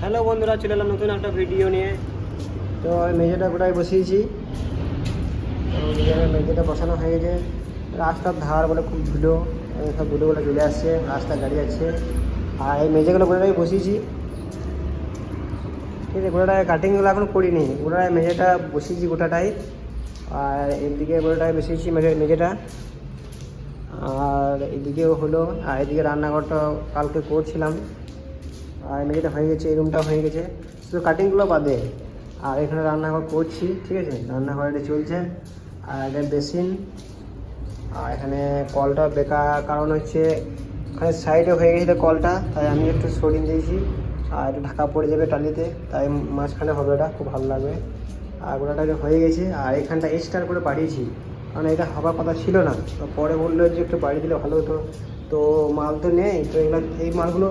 Hello বন্ধুরা, চলে এলাম নতুন একটা ভিডিও নিয়ে। তো মেঝেটা গোটায় বসিয়েছি। তো বসানো হয়ে গেছে রাস্তার ধার বলে খুব ধুলো সব ধুলোগুলো চলে আসছে, রাস্তা গাড়ি আছে। আর এই মেঝেগুলো গোটাটাই বসিয়েছি। ঠিক আছে গোটাটায় কাটিংগুলো এখন করিনি। গোটাটায় মেঝেটা বসিয়েছি গোটাটাই। আর এদিকে গোটাটায় বসিয়েছি মেঝে, মেঝেটা। আর এদিকেও হলো, আর এদিকে রান্নাঘরটা কালকে করছিলাম। আর মেঝেটা হয়ে গেছে, এই রুমটা হয়ে গেছে। শুধু কাটিংগুলো বাদে, আর এখানে রান্নাঘর করছি, ঠিক আছে? রান্নাঘর এটা চলছে, আর এটা বেসিন আর এখানে কলটা বেকার কারণ হচ্ছে, এখানে সাইডে হয়ে গেছিল কলটা, তাই আমি একটু সরিয়ে দিয়েছি। আর একটু ঢাকা পড়ে যাবে টালিতে, তাই মাঝখানে হবে ওটা, খুব ভালো লাগবে। আর গোটাটা হয়ে গেছে, আর এখানটা এক্সট্রা করে বাড়িয়েছি কারণ এটা হবার কথা ছিল না। তো পরে বলল যে একটু বাড়ি দিলে ভালো হতো। তো মাল তো নেই, তো এগুলো এই মালগুলো,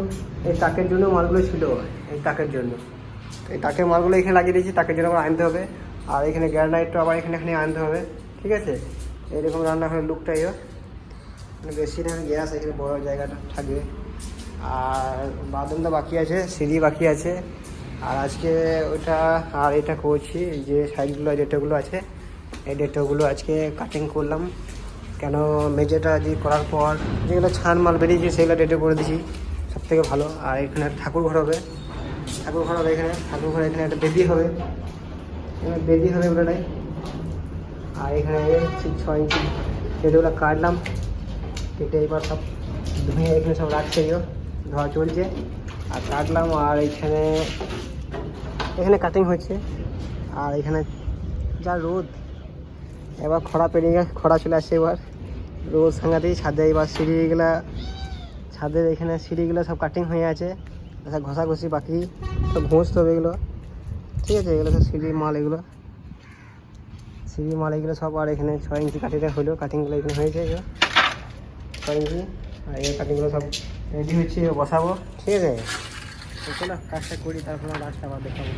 এই তাকের জন্য মালগুলো ছিল। এই তাকের জন্য। এই তাকের মালগুলো এখানে লাগিয়ে দিয়েছি তাকের জন্য আবার আনতে হবে। আর এখানে গ্যারানাইটটা আবার এখানে এখানে আনতে হবে, ঠিক আছে? এইরকম রান্নাঘরের লুকটা এও মানে বেশি না, গ্যাস এখানে বড় জায়গাটা থাকবে। আর বাথরুমটা বাকি আছে, সিঁড়ি বাকি আছে। আর আজকে ওইটা আর এটা করছি, যে সাইডগুলো যেটাগুলো আছে এই ডেটাগুলো আজকে কাটিং করলাম। কেন মেঝেটা যে করার পর যেগুলো ছান মাল বেরিয়েছে সেগুলো ডেটে করে দিয়েছি। সব থেকে ভালো। আর এখানে ঠাকুর ঘর হবে। ঠাকুর ঘর হবে এখানে। ঠাকুর ঘর এখানে একটা বেদি হবে। বেদি হবে ওটাই আর এখানে ছয় ইঞ্চি ডেটাগুলো কাটলাম। কেটে এবার সব ধুয়ে এখানে সব রাখছে ধোয়া চলছে। আর কাটলাম। আর এখানে এখানে কাটিং হচ্ছে আর এখানে যা রোদ এবার খরা পেরিয়ে গেছে, খরা চলে আসছে এবার। রোদ সাংঘাতেই ছাদে এবার সিঁড়িগুলা, ছাদের এখানে সিঁড়িগুলো সব কাটিং হয়ে আছে। সব ঘষাঘষি বাকি, সব ঘষতে হবে এগুলো। ঠিক আছে, এগুলো সব সিঁড়ি মাল এগুলো। সিঁড়ি মাল এগুলো সব আর এখানে ছয় ইঞ্চি কাটিটা হলো কাটিংগুলো এখানে হয়েছে এগুলো। ছয় ইঞ্চি, আর এই কাটিংগুলো সব রেডি হচ্ছে, বসাবো। ঠিক আছে চলো, কাজটা করি, তারপরে লাস্ট আবার দেখাবো।